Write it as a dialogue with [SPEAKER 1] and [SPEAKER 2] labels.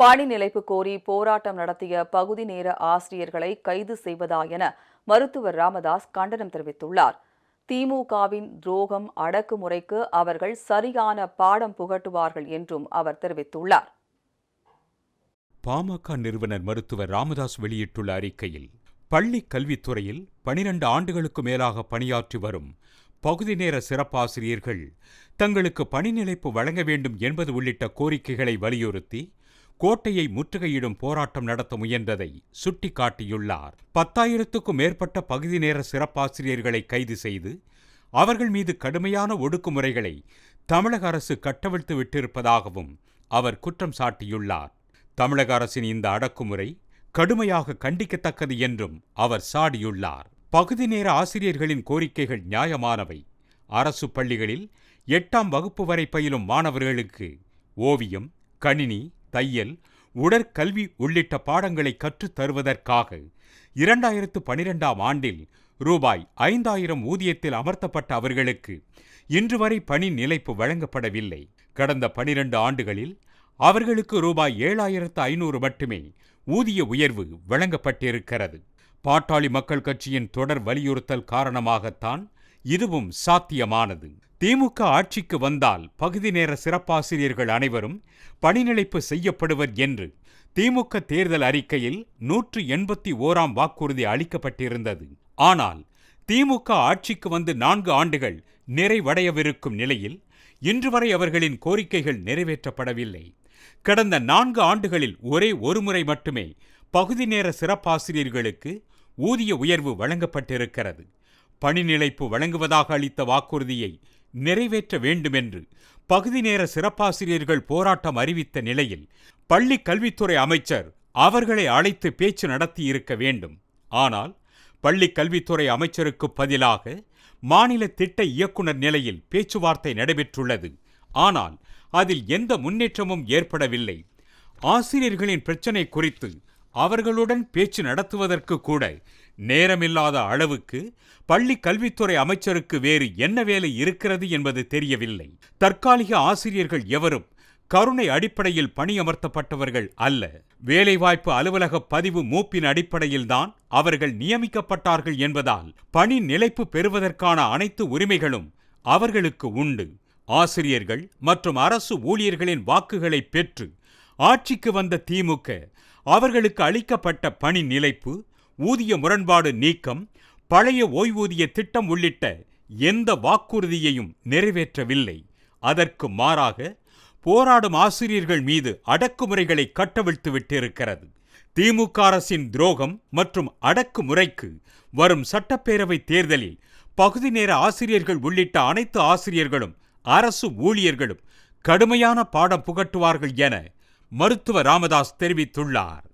[SPEAKER 1] பணி நிலைப்பு கோரி போராட்டம் நடத்திய பகுதி நேர ஆசிரியர்களை கைது செய்வதா என மருத்துவர் ராமதாஸ் கண்டனம் தெரிவித்துள்ளார். திமுகவின் துரோகம் அடக்குமுறைக்கு அவர்கள் சரியான பாடம் புகட்டுவார்கள் என்றும் அவர் தெரிவித்துள்ளார்.
[SPEAKER 2] பாமக நிறுவனர் மருத்துவர் ராமதாஸ் வெளியிட்டுள்ள அறிக்கையில் பள்ளி கல்வித்துறையில் பனிரண்டு ஆண்டுகளுக்கு மேலாக பணியாற்றி வரும் பகுதி நேர சிறப்பாசிரியர்கள் தங்களுக்கு பணி நிலைப்பு வழங்க வேண்டும் என்பது உள்ளிட்ட கோரிக்கைகளை வலியுறுத்தி கோட்டையை முற்றுகையிடும் போராட்டம் நடத்த முயன்றதை சுட்டிக்காட்டியுள்ளார். பத்தாயிரத்துக்கும் மேற்பட்ட பகுதி நேர சிறப்பாசிரியர்களை கைது செய்து அவர்கள் மீது கடுமையான ஒடுக்குமுறைகளை தமிழக அரசு கட்டவிழ்த்து விட்டிருப்பதாகவும் அவர் குற்றம் சாட்டியுள்ளார். தமிழக அரசின் இந்த அடக்குமுறை கடுமையாக கண்டிக்கத்தக்கது என்றும் அவர் சாடியுள்ளார். பகுதி நேர ஆசிரியர்களின் கோரிக்கைகள் நியாயமானவை. அரசு பள்ளிகளில் எட்டாம் வகுப்பு வரை பயிலும் மாணவர்களுக்கு ஓவியம் கணினி தையல் உடற்கல்வி உள்ளிட்ட பாடங்களை கற்றுத் தருவதற்காக இரண்டாயிரத்து பனிரெண்டாம் ஆண்டில் ரூபாய் ஐந்தாயிரம் ஊதியத்தில் அமர்த்தப்பட்ட அவர்களுக்கு இன்று வரை பணி நிலைப்பு வழங்கப்படவில்லை. கடந்த பனிரெண்டு ஆண்டுகளில் அவர்களுக்கு ரூபாய் ஏழாயிரத்து ஐநூறு மட்டுமே ஊதிய உயர்வு வழங்கப்பட்டிருக்கிறது. பாட்டாளி மக்கள் கட்சியின் தொடர் வலியுறுத்தல் காரணமாகத்தான் இதுவும் சாத்தியமானது. திமுக ஆட்சிக்கு வந்தால் பகுதி நேர சிறப்பாசிரியர்கள் அனைவரும் பணிநிலைப்பு செய்யப்படுவர் என்று திமுக தேர்தல் அறிக்கையில் நூற்று எண்பத்தி ஓராம் வாக்குறுதி அளிக்கப்பட்டிருந்தது. ஆனால் திமுக ஆட்சிக்கு வந்து நான்கு ஆண்டுகள் நிறைவடையவிருக்கும் நிலையில் இன்று வரை அவர்களின் கோரிக்கைகள் நிறைவேற்றப்படவில்லை. கடந்த நான்கு ஆண்டுகளில் ஒரே ஒருமுறை மட்டுமே பகுதி நேர சிறப்பாசிரியர்களுக்கு ஊதிய உயர்வு வழங்கப்பட்டிருக்கிறது. பணி நிலைப்பு வழங்குவதாக அளித்த வாக்குறுதியை நிறைவேற்ற வேண்டுமென்று பகுதி நேர சிறப்பாசிரியர்கள் போராட்டம் அறிவித்த நிலையில் பள்ளி கல்வித்துறை அமைச்சர் அவர்களை அழைத்து பேச்சு நடத்தியிருக்க வேண்டும். ஆனால் பள்ளி கல்வித்துறை அமைச்சருக்கு பதிலாக மாநில திட்ட இயக்குனர் நிலையில் பேச்சுவார்த்தை நடைபெற்றுள்ளது. ஆனால் அதில் எந்த முன்னேற்றமும் ஏற்படவில்லை. ஆசிரியர்களின் பிரச்சினை குறித்து அவர்களுடன் பேச்சு நடத்துவதற்கு கூட நேரமில்லாத அளவுக்கு பள்ளி கல்வித்துறை அமைச்சருக்கு வேறு என்ன வேலை இருக்கிறது என்பது தெரியவில்லை. தற்காலிக ஆசிரியர்கள் எவரும் கருணை அடிப்படையில் பணியமர்த்தப்பட்டவர்கள் அல்ல. வேலைவாய்ப்பு அலுவலக பதிவு மூப்பின் அடிப்படையில்தான் அவர்கள் நியமிக்கப்பட்டார்கள் என்பதால் பணி நிலைப்பு பெறுவதற்கான அனைத்து உரிமைகளும் அவர்களுக்கு உண்டு. ஆசிரியர்கள் மற்றும் அரசு ஊழியர்களின் வாக்குகளை பெற்று ஆட்சிக்கு வந்த திமுக அவர்களுக்கு அளிக்கப்பட்ட பணி நிலைப்பு ஊதிய முரண்பாடு நீக்கம் பழைய ஓய்வூதிய திட்டம் உள்ளிட்ட எந்த வாக்குறுதியையும் நிறைவேற்றவில்லை. அதற்கு மாறாக போராடும் ஆசிரியர்கள் மீது அடக்குமுறைகளை கட்டவிழ்த்து விட்டிருக்கிறது. திமுக அரசின் துரோகம் மற்றும் அடக்குமுறைக்கு வரும் சட்டப்பேரவை தேர்தலில் பகுதி நேர ஆசிரியர்கள் உள்ளிட்ட அனைத்து ஆசிரியர்களும் அரசு ஊழியர்களும் கடுமையான பாடம் புகட்டுவார்கள் என மருத்துவ ராமதாஸ் தெரிவித்துள்ளார்.